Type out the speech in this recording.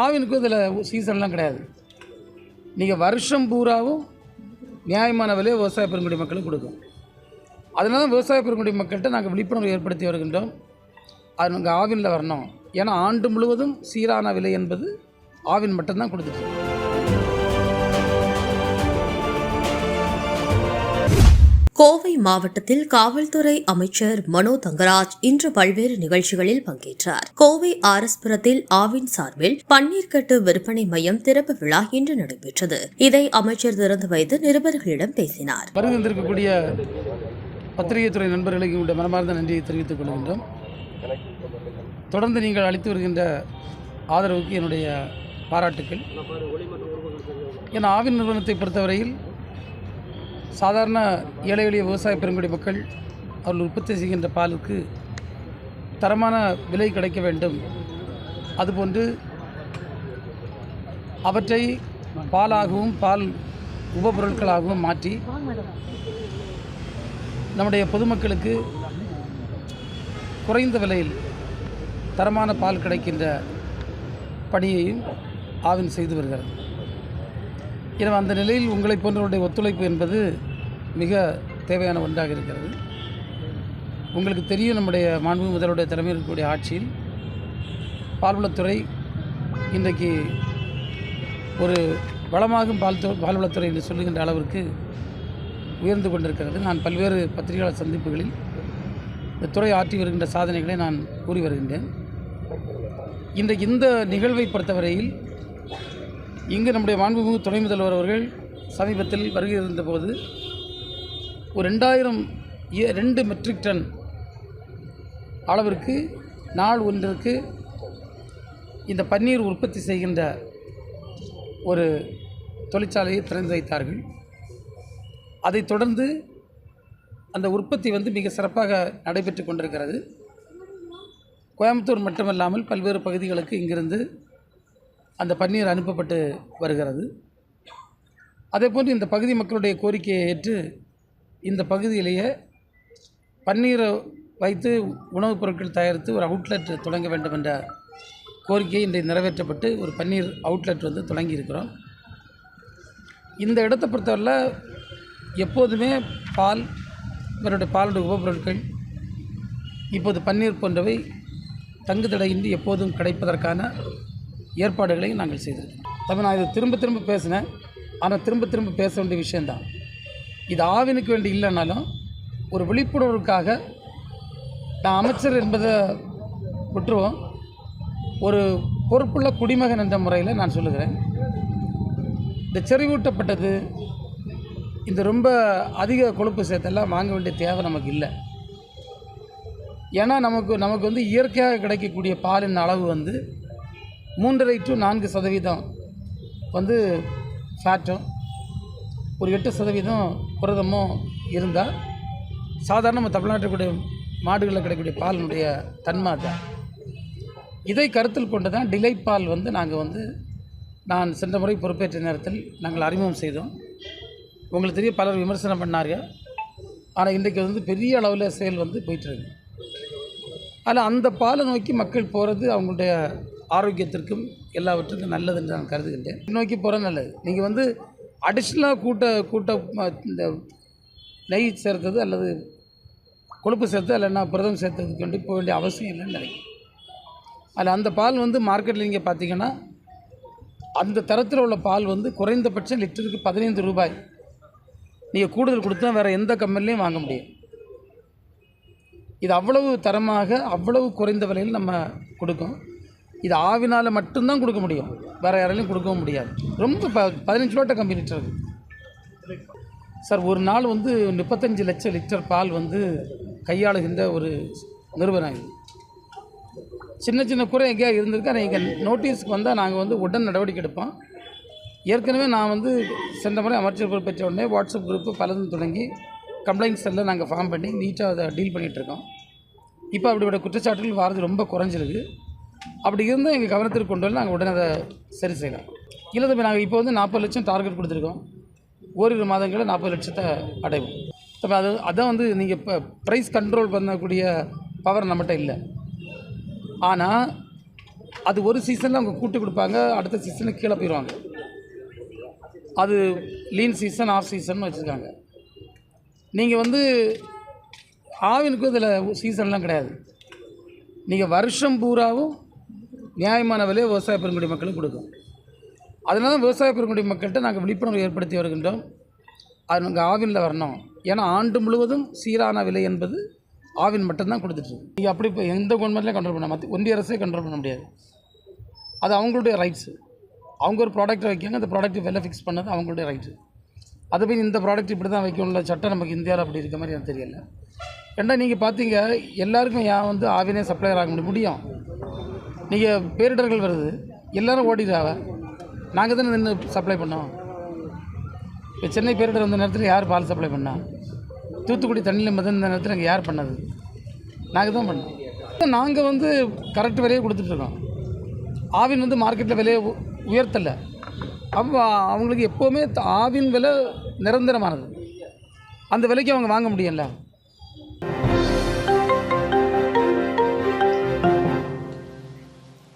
ஆவினுக்கும் இதில் சீசன்லாம் கிடையாது. நீங்கள் வருஷம் பூராவும் நியாயமான விலையை விவசாய பெருங்குடி மக்களுக்கு கொடுக்கும். அதனால தான் விவசாய பெருங்குடி மக்கள்கிட்ட நாங்கள் விழிப்புணர்வு ஏற்படுத்தி வருகின்றோம். அது நாங்கள் ஆவினில் வரணும். ஏன்னா ஆண்டு முழுவதும் சீரான விலை என்பது ஆவின் மட்டும்தான் கொடுத்துட்டு கோவை மாவட்டத்தில் காவல்துறை அமைச்சர் மனோ தங்கராஜ் இன்று பல்வேறு நிகழ்ச்சிகளில் பங்கேற்றார். கோவை ஆரஸ்புரத்தில் ஆவின் சார்பில் பன்னீர்கட்டு விற்பனை மையம் திறப்பு விழா இன்று நடைபெற்றது. இதை அமைச்சர் திறந்து வைத்து நிருபர்களிடம் பேசினார். வருகின்றிருக்கக்கூடிய பத்திரிகை துறை நண்பர்களுக்கு உங்களுடைய மனமார்ந்த நன்றியை தெரிவித்துக் கொள்கின்றோம். தொடர்ந்து நீங்கள் அளித்து வருகின்ற ஆதரவுக்கு என்னுடைய பாராட்டுக்கள். என் ஆவின் நிறுவனத்தை பொறுத்தவரையில் சாதாரண ஏழை எளிய விவசாய பெருங்குடி மக்கள் அவர்கள் உற்பத்தி செய்கின்ற பாலுக்கு தரமான விலை கிடைக்க வேண்டும். அதுபோன்று அவற்றை பாலாகவும் பால் உபபொருட்களாகவும் மாற்றி நம்முடைய பொதுமக்களுக்கு குறைந்த விலையில் தரமான பால் கிடைக்கின்ற பணியையும் ஆவின் செய்து வருகிறது. எனவே அந்த நிலையில் உங்களை போன்றவருடைய ஒத்துழைப்பு என்பது மிக தேவையான ஒன்றாக இருக்கிறது. உங்களுக்கு தெரியும் நம்முடைய மாண்பு முதலுடைய தலைமையில் இருக்கக்கூடிய ஆட்சியில் பால்வளத்துறை இன்றைக்கு ஒரு வளமாகும் பால் பால்வளத்துறை என்று சொல்லுகின்ற அளவிற்கு உயர்ந்து கொண்டிருக்கிறது. நான் பல்வேறு பத்திரிகையாளர் சந்திப்புகளில் இந்த துறை ஆற்றி வருகின்ற சாதனைகளை நான் கூறி வருகின்றேன். இன்றைக்கு இந்த நிகழ்வை பொறுத்தவரையில் இங்கு நம்முடைய மாண்புமிகு துணை முதல்வர் அவர்கள் சமீபத்தில் வருகை இருந்தபோது ஒரு ரெண்டாயிரம் ஏ- ரெண்டு மெட்ரிக் டன் அளவிற்கு நாள் ஒன்றிற்கு இந்த பன்னீர் உற்பத்தி செய்கின்ற ஒரு தொழிற்சாலையை திறந்து வைத்தார்கள். அதைத் தொடர்ந்து அந்த உற்பத்தி வந்து மிக சிறப்பாக நடைபெற்று கொண்டிருக்கிறது. கோயம்புத்தூர் மட்டுமல்லாமல் பல்வேறு பகுதிகளுக்கு இங்கிருந்து அந்த பன்னீர் அனுப்பப்பட்டு வருகிறது. அதேபோன்று இந்த பகுதி மக்களுடைய கோரிக்கையை ஏற்று இந்த பகுதியிலேயே பன்னீரை வைத்து உணவுப் பொருட்கள் தயாரித்து ஒரு அவுட்லெட் தொடங்க வேண்டும் என்ற கோரிக்கை இன்றைக்கு நிறைவேற்றப்பட்டு ஒரு பன்னீர் அவுட்லெட் வந்து தொடங்கி இருக்கிறோம் இந்த இடத்தை பொறுத்தவரையில் எப்போதுமே பால் இவருடைய பாலுடைய உபப்பொருட்கள் இப்போது பன்னீர் போன்றவை தங்குதடையின்றி எப்போதும் கிடைப்பதற்கான ஏற்பாடுகளையும் நாங்கள் செய்திருக்கோம் அப்போ நான் இதை திரும்ப திரும்ப பேசினேன். ஆனால் திரும்ப திரும்ப பேச வேண்டிய விஷயந்தான் இது ஆவினுக்கு வேண்டி இல்லைனாலும் ஒரு விழிப்புணர்வுக்காக நான் அமைச்சர் என்பதை விட்டுருவோம். ஒரு பொறுப்புள்ள குடிமகன் என்ற முறையில் நான் சொல்லுகிறேன். இந்த செறிவூட்டப்பட்டது இந்த ரொம்ப அதிக கொழுப்பு சேர்த்தெல்லாம் வாங்க வேண்டிய தேவை நமக்கு இல்லை. ஏன்னா நமக்கு நமக்கு வந்து இயற்கையாக கிடைக்கக்கூடிய பாலின் அளவு வந்து மூன்றரை டு நான்கு சதவீதம் வந்து ஃபேட்டும் ஒரு எட்டு சதவீதம் புரதமும் இருந்தால் சாதாரண நம்ம தமிழ்நாட்டுக்குடைய மாடுகளில் கிடைக்கக்கூடிய பாலினுடைய தன்மை தான் இதை கருத்தில் கொண்டு தான் டிலைட் பால் வந்து நாங்கள் வந்து நான் சென்ற முறை பொறுப்பேற்ற நேரத்தில் நாங்கள் அறிமுகம் செய்தோம். உங்களுக்கு தெரிய பலர் விமர்சனம் பண்ணார்கள். ஆனால் இன்றைக்கு வந்து பெரிய அளவில் சேல் வந்து போயிட்டுருக்கு அதில் அந்த பாலை நோக்கி மக்கள் போகிறது அவங்களுடைய ஆரோக்கியத்திற்கும் எல்லாவற்றுக்கும் நல்லது என்று நான் கருதுகின்றேன். நோக்கி போகிறது நல்லது. நீங்கள் வந்து அடிஷ்னலாக கூட்ட கூட்ட இந்த நெய் சேர்த்தது அல்லது கொழுப்பு சேர்த்து இல்லைன்னா புரதம் சேர்த்ததுக்கு வேண்டி போக வேண்டிய அவசியம் இல்லைன்னு நினைக்கிறேன். அதில் அந்த பால் வந்து மார்க்கெட்டில் நீங்கள் பார்த்தீங்கன்னா அந்த தரத்தில் உள்ள பால் வந்து குறைந்தபட்சம் லிட்டருக்கு பதினைந்து ரூபாய். நீங்கள் கூடுதல் கொடுத்தா வேறு எந்த கம்பெனிலையும் வாங்க முடியும் இது அவ்வளவு தரமாக அவ்வளவு குறைந்த விலையில் நம்ம கொடுக்கும். இது ஆவினால் மட்டும்தான் கொடுக்க முடியும். வேறு யாராலையும் கொடுக்கவும் முடியாது. ரொம்ப ப பதினஞ்சு லோட்ட கம்மி லிட்டர் சார் ஒரு நாள் வந்து முப்பத்தஞ்சு லட்சம் லிட்டர் பால் வந்து கையாளுகின்ற ஒரு நிறுவனம் இது. சின்ன சின்ன குறை எங்கேயா இருந்திருக்கு. ஆனால் எங்கள் நோட்டீஸ்க்கு வந்தால் நாங்கள் வந்து உடன் நடவடிக்கை எடுப்போம். ஏற்கனவே நான் வந்து சென்ற முறை அமைச்சர் பொறுப்பேற்ற உடனே வாட்ஸ்அப் குரூப்பு பலதும் தொடங்கி கம்ப்ளைண்ட் செல்லில் நாங்கள் ஃபார்ம் பண்ணி நீட்டாக அதை டீல் பண்ணிகிட்ருக்கோம் இப்போ அப்படிப்பட்ட குற்றச்சாட்டுகள் வாரது ரொம்ப குறைஞ்சிருக்கு. அப்படி இருந்தால் எங்கள் கவனத்திற்கு கொண்டு வந்து நாங்கள் உடனே அதை சரி செய்யலாம். இல்லை தம்பி நாங்கள் இப்போ வந்து நாற்பது லட்சம் டார்கெட் கொடுத்துருக்கோம். ஓரிரு மாதங்களில் நாற்பது லட்சத்தை அடைவோம். தம்பி அது அதான் வந்து நீங்கள் இப்போ ப்ரைஸ் கண்ட்ரோல் பண்ணக்கூடிய பவர் நம்மகிட்ட இல்லை. ஆனால் அது ஒரு சீசனில் அவங்க கூட்டி கொடுப்பாங்க அடுத்த சீசனில் கீழே போயிடுவாங்க. அது லீன் சீசன் ஆஃப் சீசன் வச்சுருக்காங்க. நீங்கள் வந்து ஆவினுக்கும் இதில் சீசன்லாம் கிடையாது. நீங்கள் வருஷம் பூராவும் நியாயமான விலையை விவசாய பெருங்குடி மக்களுக்கு கொடுக்கும். அதனால தான் விவசாய பெருங்குடி மக்கள்கிட்ட நாங்கள் விழிப்புணர்வு ஏற்படுத்தி வருகின்றோம். அது நாங்கள் ஆவினில் வரணும். ஏன்னா ஆண்டு முழுவதும் சீரான விலை என்பது ஆவின் மட்டும்தான் கொடுத்துட்ருக்கு நீங்கள் அப்படி இப்போ எந்த கவர்மெண்ட்லேயும் கண்ட்ரோல் பண்ண மற்ற ஒன்றிய அரசே கண்ட்ரோல் பண்ண முடியாது. அது அவங்களுடைய ரைட்ஸு அவங்க ஒரு ப்ராடக்ட் வைக்காங்க அந்த ப்ராடக்ட் விலை ஃபிக்ஸ் பண்ணது அவங்களுடைய ரைட்டு அதை போய் இந்த ப்ராடக்ட் இப்படி தான் வைக்கணும்ல சட்டம் நமக்கு இந்தியாவில் அப்படி இருக்க மாதிரி எனக்கு தெரியல. ஏன்னா நீங்கள் பார்த்தீங்க எல்லாருக்கும் ஏன் வந்து ஆவினே சப்ளையர் ஆக முடியும்? முடியும். நீங்கள் பேரிடர்கள் வருது எல்லோரும் ஓடிடுறாங்க நாங்கள் தானே நின்று சப்ளை பண்ணோம். இப்போ சென்னை பேரிடர் வந்த நேரத்தில் யார் பால் சப்ளை பண்ணா? தூத்துக்குடி தண்ணியில் மிதந்த நேரத்தில் நாங்கள் யார் பண்ணது? நாங்கள் தான் பண்ணோம். நாங்கள் வந்து கரெக்ட் விலையே கொடுத்துட்ருக்கோம் ஆவின் வந்து மார்க்கெட்டில் விலையை உ- உயர்த்தலை. அப்போ அவங்களுக்கு எப்போவுமே ஆவின் விலை நிரந்தரமானது. அந்த விலைக்கு அவங்க வாங்க முடியல.